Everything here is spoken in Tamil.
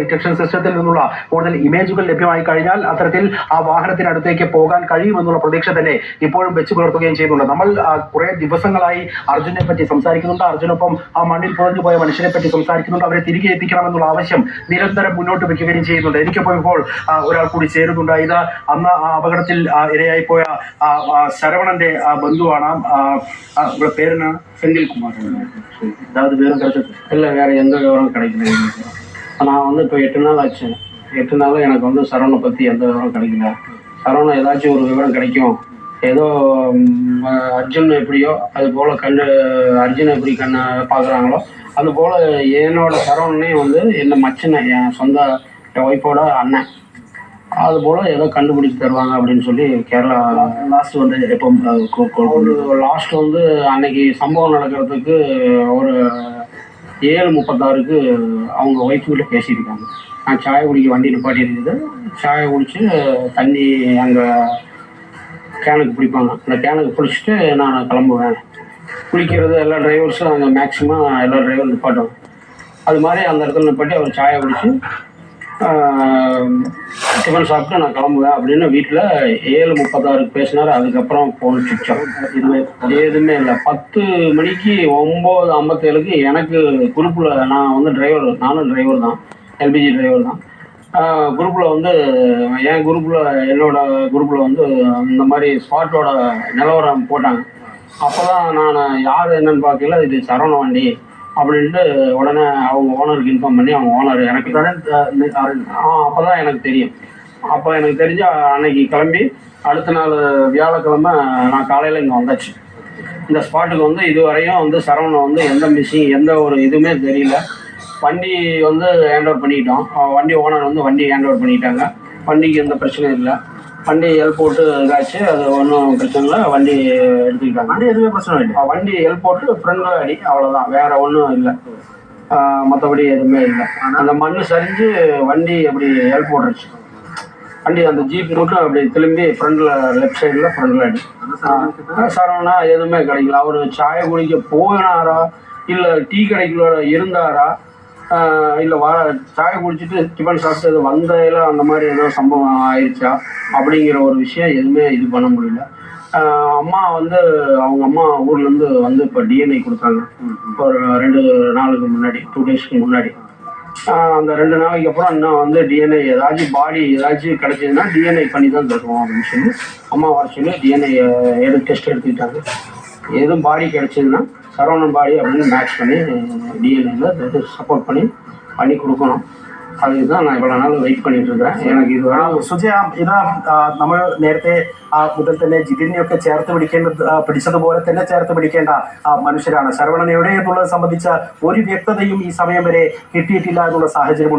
ഡിറ്റക്ഷൻ സിസ്റ്റത്തിൽ നിന്നുള്ള കൂടുതൽ ഇമേജുകൾ ലഭ്യമായി കഴിഞ്ഞാൽ അത്തരത്തിൽ ആ വാഹനത്തിനടുത്തേക്ക് പോകാൻ കഴിയുമെന്നുള്ള പ്രതീക്ഷ തന്നെ ഇപ്പോഴും വെച്ചു പുലർത്തുകയും ചെയ്യുന്നുണ്ട്. നമ്മൾ കുറെ ദിവസങ്ങളായി അർജുനെ പറ്റി സംസാരിക്കുന്നുണ്ട്. അർജുനൊപ്പം ആ മണ്ണിൽ പുറഞ്ഞു പോയ മനുഷ്യനെ പറ്റി സംസാരിക്കുന്നുണ്ട്. അവരെ തിരികെ എത്തിക്കണമെന്നുള്ള ആവശ്യം നിരന്തരം മുന്നോട്ട് വെക്കുകയും ചെയ്യുന്നുണ്ട്. എനിക്കൊപ്പം ഇപ്പോൾ ഒരാൾ കൂടി ചേരുന്നുണ്ട്. ഇത് അന്ന് ആ അപകടത്തിൽ ഇരയായി പോയ ശരവണന്റെ ബന്ധുവാണ്. പേരന സെന്തിൽ കുമാർ അതായത് വേറെ അല്ല വേറെ എന്തോ വിവരം കിടക്കുന്നത് நான் வந்து இப்போ எட்டு நாள் ஆச்சு. எட்டு நாளும் எனக்கு வந்து சரவணை பற்றி எந்த விவரம் கிடைக்கல. சரவணை ஏதாச்சும் ஒரு விவரம் கிடைக்கும். ஏதோ அர்ஜுன் எப்படியோ அது போல் கண்டு அர்ஜுன் எப்படி கண்ணை பார்க்குறாங்களோ அது போல் என்னோட சரவணனே வந்து என்ன மச்சனை என் சொந்த என் ஒய்ஃபோட அண்ணன். அது போல் ஏதோ கண்டுபிடிச்சு தருவாங்க அப்படின்னு சொல்லி கேரளா லாஸ்ட் வந்து எப்போ லாஸ்ட் வந்து அன்னைக்கு சம்பவம் நடக்கிறதுக்கு ஒரு ஏழு முப்பத்தாறுக்கு அவங்க ஒய்ஃப்கிட்ட பேசியிருக்காங்க. நான் சாய குடிக்க வண்டி நிப்பாட்டி இருக்குது சாயை குடித்து தண்ணி அங்கே கேனுக்கு பிடிப்பாங்க. அந்த கேனுக்கு பிடிச்சிட்டு நான் கிளம்புவேன். குளிக்கிறது எல்லா டிரைவர்ஸும் அங்கே மேக்ஸிமம் எல்லா டிரைவரும் நிப்பாட்டுவாங்க. அது மாதிரி அந்த இடத்துல நிப்பாட்டி அவர் சாயை குடிச்சு டிஃபன் சாப்பிட்டு நான் கிளம்புவேன் அப்படின்னு வீட்டில் ஏழு முப்பத்தாறுக்கு பேசினார். அதுக்கப்புறம் ஃபோன் சுவிட்ச் ஆஃப் இதுவே எதுவுமே இல்லை. பத்து மணிக்கு ஒம்பது ஐம்பத்தேழுக்கு எனக்கு குரூப்பில் நான் வந்து டிரைவர் நானும் டிரைவர் தான். எல்பிஜி டிரைவர் தான். குரூப்பில் வந்து என் குரூப்பில் என்னோட குரூப்பில் வந்து இந்த மாதிரி ஸ்பாட்டோட நிலவரம் போட்டாங்க. அப்போ தான் நான் யார் என்னன்னு பார்க்கல. இது சரவண வண்டி. அப்படின்ட்டு உடனே அவங்க ஓனருக்கு இன்ஃபார்ம் பண்ணி அவங்க ஓனர் எனக்கு தானே அப்போ தான் எனக்கு தெரியும். அப்போ எனக்கு தெரிஞ்ச அன்னைக்கு கிளம்பி அடுத்த நாள் வியாழக்கிழமை நான் காலையில் இங்கே வந்தாச்சு. இந்த ஸ்பாட்டுக்கு வந்து இதுவரையும் வந்து சரவணன் வந்து எந்த மிஸ்ஸிங் எந்த ஒரு இதுவுமே தெரியல. வண்டி வந்து ஹேண்ட் ஓவர் பண்ணிக்கிட்டோம். வண்டி ஓனர் வந்து வண்டி ஹேண்ட் ஓவர் பண்ணிக்கிட்டாங்க வண்டிக்கு எந்த பிரச்சனையும் இல்லை. வண்டி எல் போட்டு இதாச்சு அது ஒன்றும் பிரச்சனை இல்லை. வண்டி எடுத்துக்கிட்டாங்க. வண்டி எதுவுமே பிரச்சனை இல்லை வண்டி எல் போட்டு ஃப்ரண்டில் அடி அவ்வளோதான் வேற ஒன்றும் இல்லை. மற்றபடி எதுவுமே இல்லை. அந்த மண் சரிஞ்சு வண்டி அப்படி எல் போட்டுருச்சு. வண்டி அந்த ஜீப் மட்டும் அப்படி திரும்பி ஃப்ரண்டில் லெஃப்ட் சைடில் ஃப்ரண்டில் அடி. சரவணா எதுவுமே கிடைக்கல. அவர் சாய குடிக்க போனாரா? இல்லை டீ கடைக்குள்ள இருந்தாரா? இல்லை வா சாய குடிச்சிட்டு டிஃபன் சாப்பிட்டு வந்தையில அந்த மாதிரி ஏதோ சம்பவம் ஆயிடுச்சா அப்படிங்கிற ஒரு விஷயம் எதுவுமே இது பண்ண முடியல. அம்மா வந்து அவங்க அம்மா ஊர்லேருந்து வந்து இப்போ டிஎன்ஏ கொடுத்தாங்க. ஒரு ரெண்டு நாளுக்கு முன்னாடி டூ டேஸ்க்கு முன்னாடி. அந்த ரெண்டு நாளைக்கு அப்புறம் இன்னும் வந்து டிஎன்ஏ ஏதாச்சும் பாடி ஏதாச்சும் கிடைச்சதுன்னா டிஎன்ஏ பண்ணி தான் தருவோம் அப்படின்னு சொல்லி அம்மா வர சொல்லி டிஎன்ஏ எடு டெஸ்ட் எடுத்துக்கிட்டாங்க. எதுவும் பாடி கிடைச்சதுன்னா சரவணன் பாடி அப்படின்னு மேட்ச் பண்ணி டிஎன்ஏல சப்போர்ட் பண்ணி பண்ணி കൊടുക്കണം அதுக்கு தான் நான் இவ்வளோ நாள் வெயிட் பண்ணிட்டு இருக்கிறேன் எனக்கு இது ആ, வரை സുജയ ഇത് ആ, നമ്മൾ നേരത്തെ ആ, മുതൽ തന്നെ ജിതിനെയൊക്കെ ചേർത്ത് പിടിക്കേണ്ട ആ, പിടിച്ചതുപോലെ തന്നെ ചേർത്ത് പിടിക്കേണ്ട ആ, മനുഷ്യരാണ് ശരവണൻ എവിടെ എന്നുള്ളത് സംബന്ധിച്ച ഒരു വ്യക്തതയും ഈ സമയം വരെ കിട്ടിയിട്ടില്ല എന്നുള്ള സാഹചര്യം